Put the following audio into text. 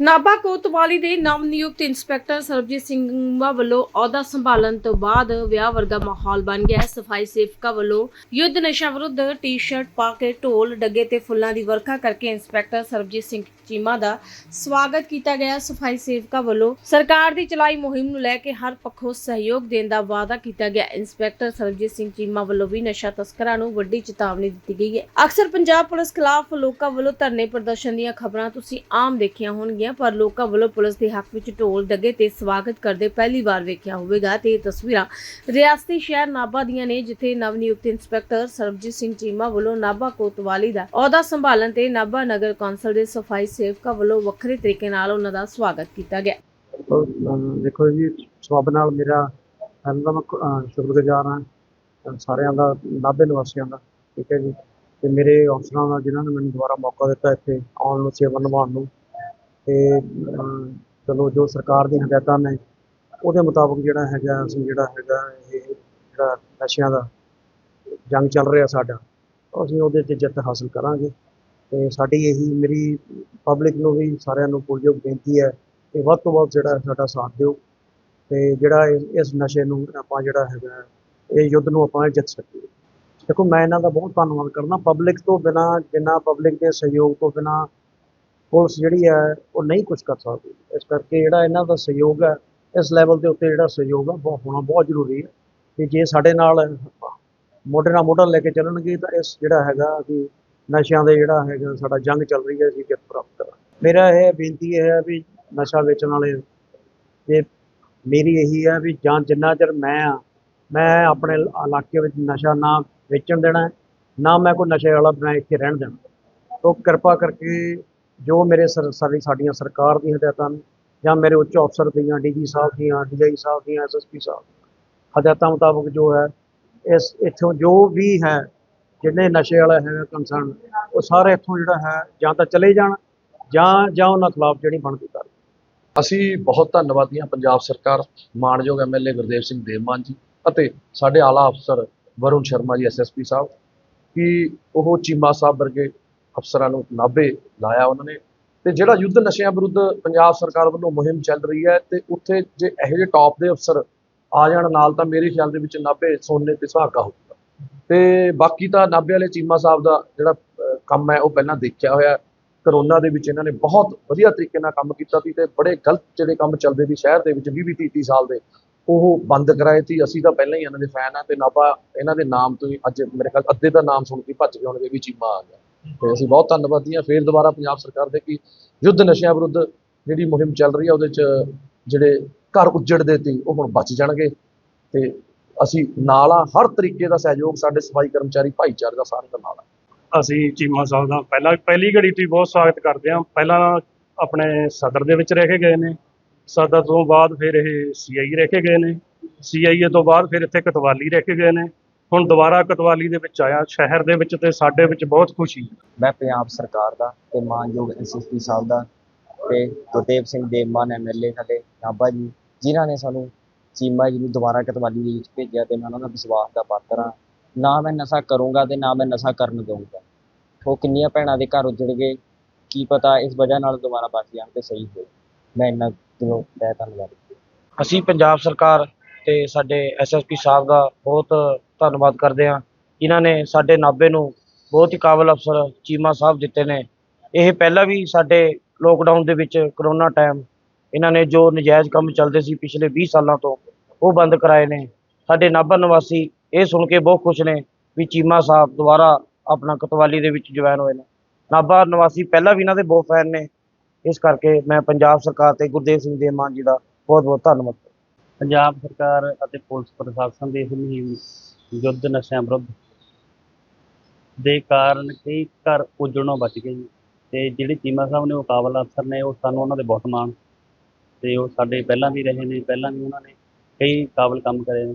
ਨਾਭਾ ਕੋਤਵਾਲੀ ਦੇ ਨਵ ਨਿਯੁਕਤ ਇੰਸਪੈਕਟਰ ਸਰਬਜੀਤ ਸਿੰਘ ਵੱਲੋਂ ਅਹੁਦਾ ਸੰਭਾਲਣ ਤੋਂ ਬਾਅਦ ਵਿਆਹ ਵਰਗਾ ਮਾਹੌਲ ਬਣ ਗਿਆ ਸਫ਼ਾਈ ਸੇਵਕਾ ਵੱਲੋਂ ਯੁੱਧ ਨਸ਼ਾ ਵਿਰੁੱਧ ਟੀ-ਸ਼ਰਟ ਪਾ ਕੇ ਢੋਲ, ਡੱਗੇ ਤੇ ਫੁੱਲਾਂ ਦੀ ਵਰਖਾ ਕਰਕੇ ਇੰਸਪੈਕਟਰ ਸਰਬਜੀਤ ਸਿੰਘ ਚੀਮਾ ਦਾ ਸਵਾਗਤ ਕੀਤਾ ਗਿਆ ਸਫ਼ਾਈ ਸੇਵਕਾ ਵੱਲੋਂ ਸਰਕਾਰ ਦੀ ਚਲਾਈ ਮੁਹਿੰਮ ਨੂੰ ਲੈ ਕੇ ਹਰ ਪੱਖੋਂ ਸਹਿਯੋਗ ਦੇਣ ਦਾ ਵਾਅਦਾ ਕੀਤਾ ਗਿਆ ਇੰਸਪੈਕਟਰ ਸਰਬਜੀਤ ਸਿੰਘ ਚੀਮਾ ਵੱਲੋਂ ਵੀ ਨਸ਼ਾ ਤਸਕਰਾਂ ਨੂੰ ਵੱਡੀ ਚੇਤਾਵਨੀ ਦਿੱਤੀ ਗਈ ਹੈ। ਅਕਸਰ ਪੰਜਾਬ ਪੁਲਿਸ ਖਿਲਾਫ ਲੋਕਾਂ ਵੱਲੋਂ ਧਰਨੇ ਪ੍ਰਦਰਸ਼ਨ ਦੀਆਂ ਖਬਰਾਂ ਤੁਸੀਂ ਆਮ ਦੇਖੀਆਂ ਹੋਣਗੀਆਂ। ਪਰ ਲੋਕਾਂ ਵੱਲੋਂ ਪੁਲਿਸ ਦੇ ਹੱਕ ਵਿੱਚ ਢੋਲ ਡੱਗੇ ਤੇ ਸਵਾਗਤ ਕਰਦੇ ਪਹਿਲੀ ਵਾਰ ਵੇਖਿਆ ਹੋਵੇਗਾ ਤੇ ਇਹ ਤਸਵੀਰਾਂ ਰਿਆਸਤੀ ਸ਼ਹਿਰ ਨਾਭਾ ਦੀਆਂ ਨੇ, ਜਿੱਥੇ ਨਵ ਨਿਯੁਕਤ ਇੰਸਪੈਕਟਰ ਸਰਬਜੀਤ ਸਿੰਘ ਚੀਮਾ ਵੱਲੋਂ ਨਾਭਾ ਕੋਤਵਾਲੀ ਦਾ ਅਹੁਦਾ ਸੰਭਾਲਣ ਤੇ ਨਾਭਾ ਨਗਰ ਕੌਂਸਲ ਦੇ ਸਫ਼ਾਈ ਸੇਵਕਾਂ ਵੱਲੋਂ ਵੱਖਰੇ ਤਰੀਕੇ ਨਾਲ ਉਹਨਾਂ ਦਾ ਸਵਾਗਤ ਕੀਤਾ ਗਿਆ। ਦੇਖੋ ਜੀ ਸਬਬ ਨਾਲ ਮੇਰਾ ਪਹਿਲਾਂ ਮੈਂ ਸ਼ੁਕਰਗੁਜ਼ਾਰ ਹਾਂ ਸਾਰਿਆਂ ਦਾ, ਨਾਭੇ ਨਿਵਾਸੀਆਂ ਦਾ, ਠੀਕ ਹੈ ਜੀ। ਤੇ ਮੇਰੇ ਅਫਸਰਾਂ ਦਾ ਜਿਨ੍ਹਾਂ ਨੇ ਮੈਨੂੰ ਦੁਬਾਰਾ ਮੌਕਾ ਦਿੱਤਾ ਇੱਥੇ ਆਉਣ ਨੂੰ, ਸੇਵਾ ਨਿਭਾਉਣ ਨੂੰ ਤੇ ਚਲੋ ਜੋ ਸਰਕਾਰ ਦੀਆਂ ਹਦਾਇਤਾਂ ਨੇ, ਉਹਦੇ ਮੁਤਾਬਕ ਜਿਹੜਾ ਹੈਗਾ, ਅਸੀਂ ਜਿਹੜਾ ਹੈਗਾ, ਇਹ ਜਿਹੜਾ ਨਸ਼ਿਆਂ ਦਾ ਜੰਗ ਚੱਲ ਰਿਹਾ ਸਾਡਾ, ਅਸੀਂ ਉਹਦੇ 'ਚ ਜਿੱਤ ਹਾਸਲ ਕਰਾਂਗੇ। ਤੇ ਸਾਡੀ ਇਹੀ, ਮੇਰੀ ਪਬਲਿਕ ਨੂੰ ਵੀ ਸਾਰਿਆਂ ਨੂੰ ਪੁਰਜੋਗ ਬੇਨਤੀ ਹੈ ਕਿ ਵੱਧ ਤੋਂ ਵੱਧ ਜਿਹੜਾ ਸਾਡਾ ਸਾਥ ਦਿਓ ਤੇ ਜਿਹੜਾ ਇਸ- ਇਸ ਨਸ਼ੇ ਨੂੰ ਆਪਾਂ ਜਿਹੜਾ ਹੈਗਾ, ਇਹ ਯੁੱਧ ਨੂੰ ਆਪਾਂ ਜਿੱਤ ਸਕੀਏ। ਦੇਖੋ, ਮੈਂ ਇਹਨਾਂ ਦਾ ਬਹੁਤ ਧੰਨਵਾਦ ਕਰਦਾ। ਪਬਲਿਕ ਤੋਂ ਬਿਨਾ, ਜਿੰਨਾ ਪਬਲਿਕ ਦੇ ਸਹਿਯੋਗ ਤੋਂ ਬਿਨਾ ਪੁਲਿਸ ਜਿਹੜੀ ਹੈ, ਉਹ ਨਹੀਂ ਕੁਝ ਕਰ ਸਕਦੀ। ਇਸ ਕਰਕੇ ਜਿਹੜਾ ਇਹਨਾਂ ਦਾ ਸਹਿਯੋਗ ਹੈ, ਇਸ ਲੈਵਲ ਦੇ ਉੱਤੇ ਜਿਹੜਾ ਸਹਿਯੋਗ ਹੈ, ਬਹੁਤ ਹੋਣਾ ਬਹੁਤ ਜ਼ਰੂਰੀ ਹੈ ਤੇ ਜੇ ਸਾਡੇ ਨਾਲ ਮੋਢੇ ਨਾਲ ਮੋਢਾ ਲੈ ਕੇ ਚੱਲਣਗੇ ਤਾਂ ਇਸ ਜਿਹੜਾ ਹੈਗਾ ਕਿ ਨਸ਼ਿਆਂ ਦੇ ਜਿਹੜਾ ਹੈਗਾ ਸਾਡਾ ਜੰਗ ਚੱਲ ਰਹੀ ਹੈ, ਅਸੀਂ ਜਿੱਤ ਪ੍ਰਾਪਤ ਕਰਾਂਗੇ। ਮੇਰਾ ਇਹ ਬੇਨਤੀ ਇਹ ਹੈ ਵੀ ਨਸ਼ਾ ਵੇਚਣ ਵਾਲੇ ਤੇ ਮੇਰੀ ਇਹੀ ਹੈ ਵੀ ਜਾਂ ਜਿੰਨਾ ਚਿਰ ਮੈਂ ਆ, ਮੈਂ ਆਪਣੇ ਇਲਾਕੇ ਵਿੱਚ ਨਸ਼ਾ ਨਾ ਵੇਚਣ ਦੇਣਾ, ਨਾ ਮੈਂ ਕੋਈ ਨਸ਼ੇ ਵਾਲਾ ਬਣਾ ਇੱਥੇ ਰਹਿਣ ਦੇਣਾ। ਤੋਂ ਕਿਰਪਾ ਕਰਕੇ ਜੋ ਮੇਰੇ ਸਰ, ਸਾਡੀ, ਸਾਡੀਆਂ ਸਰਕਾਰ ਦੀਆਂ ਹਦਾਇਤਾਂ ਨੇ ਜਾਂ ਮੇਰੇ ਉੱਚ ਅਫਸਰ ਦੀਆਂ ਡੀਜੀ ਸਾਹਿਬ ਦੀਆਂ ਡੀਆਈ ਸਾਹਿਬ ਦੀਆਂ ਐਸਐਸਪੀ ਸਾਹਿਬ ਹਦਾਇਤਾਂ ਮੁਤਾਬਕ ਜੋ ਹੈ, ਇਸ, ਇੱਥੋਂ ਜੋ ਵੀ ਹੈ, ਜਿੰਨੇ ਨਸ਼ੇ ਵਾਲਾ ਹੈ ਕੰਸਰਨ ਉਹ ਸਾਰੇ ਇੱਥੋਂ ਜਿਹੜਾ ਹੈ, ਜਾਂ ਤਾਂ ਚਲੇ ਜਾਣ ਜਾਂ ਜਾਂ ਉਹਨਾਂ ਖਿਲਾਫ ਜਿਹੜੀ ਬਣਦੀ ਕਾਰਵਾਈ। ਅਸੀਂ ਬਹੁਤ ਧੰਨਵਾਦੀ ਹਾਂ ਪੰਜਾਬ ਸਰਕਾਰ, ਮਾਨਯੋਗ ਐਮਐਲਏ ਗੁਰਦੇਵ ਸਿੰਘ ਦੇਵਮਾਨ ਜੀ ਅਤੇ ਸਾਡੇ ਆਲਾ ਅਫਸਰ ਵਰੁਣ ਸ਼ਰਮਾ ਜੀ ਐਸਐਸਪੀ ਸਾਹਿਬ, ਕਿ ਉਹ ਚੀਮਾ ਸਾਹਿਬ ਵਰਗੇ ਅਫਸਰਾਂ ਨੂੰ ਨਾਭੇ ਲਾਇਆ ਉਹਨਾਂ ਨੇ। ਤੇ ਜਿਹੜਾ ਯੁੱਧ ਨਸ਼ਿਆਂ ਵਿਰੁੱਧ ਪੰਜਾਬ ਸਰਕਾਰ ਵੱਲੋਂ ਮੁਹਿੰਮ ਚੱਲ ਰਹੀ ਹੈ ਤੇ ਉੱਥੇ ਜੇ ਇਹੋ ਜਿਹੇ ਟੌਪ ਦੇ ਅਫਸਰ ਆ ਜਾਣ ਨਾਲ ਤਾਂ ਮੇਰੇ ਖਿਆਲ ਦੇ ਵਿੱਚ ਨਾਭੇ ਸੋਨੇ ਤੇ ਸੁਹਾਗਾ ਹੋਊਗਾ। ਤੇ ਬਾਕੀ ਤਾਂ ਨਾਭੇ ਵਾਲੇ ਚੀਮਾ ਸਾਹਿਬ ਦਾ ਜਿਹੜਾ ਕੰਮ ਹੈ ਉਹ ਪਹਿਲਾਂ ਦੇਖਿਆ ਹੋਇਆ। ਕਰੋਨਾ ਦੇ ਵਿੱਚ ਇਹਨਾਂ ਨੇ ਬਹੁਤ ਵਧੀਆ ਤਰੀਕੇ ਨਾਲ ਕੰਮ ਕੀਤਾ ਸੀ ਤੇ ਬੜੇ ਗਲਤ ਜਿਹੜੇ ਕੰਮ ਚੱਲਦੇ ਸੀ ਸ਼ਹਿਰ ਦੇ ਵਿੱਚ 20 20 30 ਸਾਲ ਦੇ, ਉਹ ਬੰਦ ਕਰਾਏ ਸੀ। ਅਸੀਂ ਤਾਂ ਪਹਿਲਾਂ ਹੀ ਇਹਨਾਂ ਦੇ ਫੈਨ ਆ ਤੇ ਨਾਭਾ, ਇਹਨਾਂ ਦੇ ਨਾਮ ਤੋਂ ਹੀ ਅੱਜ ਮੇਰੇ ਖਿਆਲ ਅੱਧੇ ਦਾ ਨਾਮ ਸੁਣ ਕੇ ਭੱਜ ਗਏ ਹੋਣਗੇ ਵੀ ਚੀਮਾ ਆ ਗਿਆ। ਤੇ ਅਸੀਂ ਬਹੁਤ ਧੰਨਵਾਦੀ ਹਾਂ। ਫੇਰ ਦੁਬਾਰਾ ਪੰਜਾਬ ਸਰਕਾਰ ਦੇ ਕਿ ਯੁੱਧ ਨਸ਼ਿਆਂ ਵਿਰੁੱਧ ਜਿਹੜੀ ਮੁਹਿੰਮ ਚੱਲ ਰਹੀ ਹੈ ਉਹਦੇ 'ਚ ਜਿਹੜੇ ਘਰ ਉੱਜੜਦੇ ਸੀ ਉਹ ਹੁਣ ਬਚ ਜਾਣਗੇ ਤੇ ਅਸੀਂ ਨਾਲ ਆ ਹਰ ਤਰੀਕੇ ਦਾ ਸਹਿਯੋਗ ਸਾਡੇ ਸਫ਼ਾਈ ਕਰਮਚਾਰੀ ਭਾਈਚਾਰੇ ਦਾ ਸਾਰਿਆਂ ਦਾ ਨਾਲ ਆ। ਅਸੀਂ ਚੀਮਾ ਸਾਹਿਬ ਦਾ ਪਹਿਲਾਂ, ਪਹਿਲੀ ਘੜੀ ਤੋਂ ਬਹੁਤ ਸਵਾਗਤ ਕਰਦੇ ਹਾਂ। ਪਹਿਲਾਂ ਆਪਣੇ ਸਦਰ ਦੇ ਵਿੱਚ ਰਹਿ ਕੇ ਗਏ ਨੇ। ਸਦਰ ਤੋਂ ਬਾਅਦ ਫਿਰ ਇਹ ਸੀਆਈ ਰਹਿ ਕੇ ਗਏ ਨੇ। ਸੀਆਈਏ ਤੋਂ ਬਾਅਦ ਫਿਰ ਇੱਥੇ ਕਤਵਾਲੀ ਰਹਿ ਕੇ ਗਏ ਨੇ। ਹੁਣ ਦੁਬਾਰਾ ਕਤਵਾਲੀ ਦੇ ਵਿੱਚ ਆਇਆ ਸ਼ਹਿਰ ਦੇ ਵਿੱਚ ਤੇ ਸਾਡੇ ਵਿੱਚ ਬਹੁਤ ਖੁਸ਼ੀ ਹੈ। ਮੈਂ ਪੰਜਾਬ ਸਰਕਾਰ ਦਾ ਤੇ ਮਾਨਯੋਗ ਐਸਐਸਪੀ ਸਾਹਿਬ ਦਾ ਤੇ ਗੁਰਦੇਵ ਸਿੰਘ ਦੇਵਮਾਨ ਐਮਐਲਏ ਸਾਡੇ ਨਾਭਾ ਜੀ ਜਿਨ੍ਹਾਂ ਨੇ ਸਾਨੂੰ ਚੀਮਾ ਜੀ ਨੂੰ ਦੁਬਾਰਾ ਕਤਵਾਲੀ ਦੇ ਵਿੱਚ ਭੇਜਿਆ ਤੇ ਮੈਂ ਉਹਨਾਂ ਦਾ ਵਿਸ਼ਵਾਸ ਦਾ ਪਾਤਰ ਹਾਂ। ਨਾ ਮੈਂ ਨਸ਼ਾ ਕਰੂੰਗਾ ਤੇ ਨਾ ਮੈਂ ਨਸ਼ਾ ਕਰਨ ਦਊਂਗਾ। ਉਹ ਕਿੰਨੀਆਂ ਭੈਣਾਂ ਦੇ ਘਰ ਉੱਜੜ ਗਏ ਕੀ ਪਤਾ ਇਸ ਵਜ੍ਹਾ ਨਾਲ ਦੁਬਾਰਾ ਬਚ ਜਾਣ ਤੇ ਸਹੀ ਹੋਏ। ਮੈਂ ਇੰਨਾ ਦਿਲੋਂ ਤਹਿ ਧੰਨਵਾਦ ਅਸੀਂ ਪੰਜਾਬ ਸਰਕਾਰ ਤੇ ਸਾਡੇ ਐਸਐਸਪੀ ਸਾਹਿਬ ਦਾ ਬਹੁਤ ਧੰਨਵਾਦ ਕਰਦੇ ਹਾਂ। ਜਿਨ੍ਹਾਂ ਨੇ ਸਾਡੇ ਨਾਭੇ ਨੂੰ ਬਹੁਤ ਹੀ ਕਾਬਲ ਅਫਸਰ ਚੀਮਾ ਸਾਹਿਬ ਦਿੱਤੇ ਨੇ। ਇਹ ਪਹਿਲਾਂ ਵੀ ਸਾਡੇ ਲੋਕਡਾਊਨ ਦੇ ਵਿੱਚ ਕਰੋਨਾ ਟਾਈਮ ਇਹਨਾਂ ਨੇ ਜੋ ਨਜਾਇਜ਼ ਕੰਮ ਚੱਲਦੇ ਸੀ ਪਿਛਲੇ 20 ਸਾਲਾਂ ਤੋਂ, ਉਹ ਬੰਦ ਕਰਾਏ ਨੇ। ਸਾਡੇ ਨਾਭਾ ਨਿਵਾਸੀ ਇਹ ਸੁਣ ਕੇ ਬਹੁਤ ਖੁਸ਼ ਨੇ ਵੀ ਚੀਮਾ ਸਾਹਿਬ ਦੁਬਾਰਾ ਆਪਣਾ ਕਤਵਾਲੀ ਦੇ ਵਿੱਚ ਜੁਆਇਨ ਹੋਏ ਨੇ। ਨਾਭਾ ਨਿਵਾਸੀ ਪਹਿਲਾਂ ਵੀ ਇਹਨਾਂ ਦੇ ਬਹੁਤ ਫੈਨ ਨੇ। ਇਸ ਕਰਕੇ ਮੈਂ ਪੰਜਾਬ ਸਰਕਾਰ ਤੇ ਗੁਰਦੇਵ ਸਿੰਘ ਦੇ ਮਾਨ ਜੀ ਦਾ ਬਹੁਤ ਬਹੁਤ ਧੰਨਵਾਦ। ਪੰਜਾਬ ਸਰਕਾਰ ਅਤੇ ਪੁਲਿਸ ਪ੍ਰਸ਼ਾਸਨ ਦੀ ਇਸ ਮੁਹਿੰਮ ਯੁੱਧ ਨਸ਼ਿਆਂ ਵਿਰੁੱਧ ਦੇ ਕਾਰਨ ਕਈ ਘਰ ਉਜੜਨੋਂ ਬਚ ਗਏ ਜੀ ਤੇ ਜਿਹੜੇ ਚੀਮਾ ਸਾਹਿਬ ਨੇ ਉਹ ਕਾਬਲ ਅਫਸਰ ਨੇ, ਉਹ ਸਾਨੂੰ ਉਹਨਾਂ ਦੇ ਬਹੁਤ ਮਾਣ ਤੇ ਉਹ ਸਾਡੇ ਪਹਿਲਾਂ ਵੀ ਰਹੇ ਨੇ, ਪਹਿਲਾਂ ਵੀ ਉਹਨਾਂ ਨੇ ਕਈ ਕਾਬਲ ਕੰਮ ਕਰੇ ਨੇ।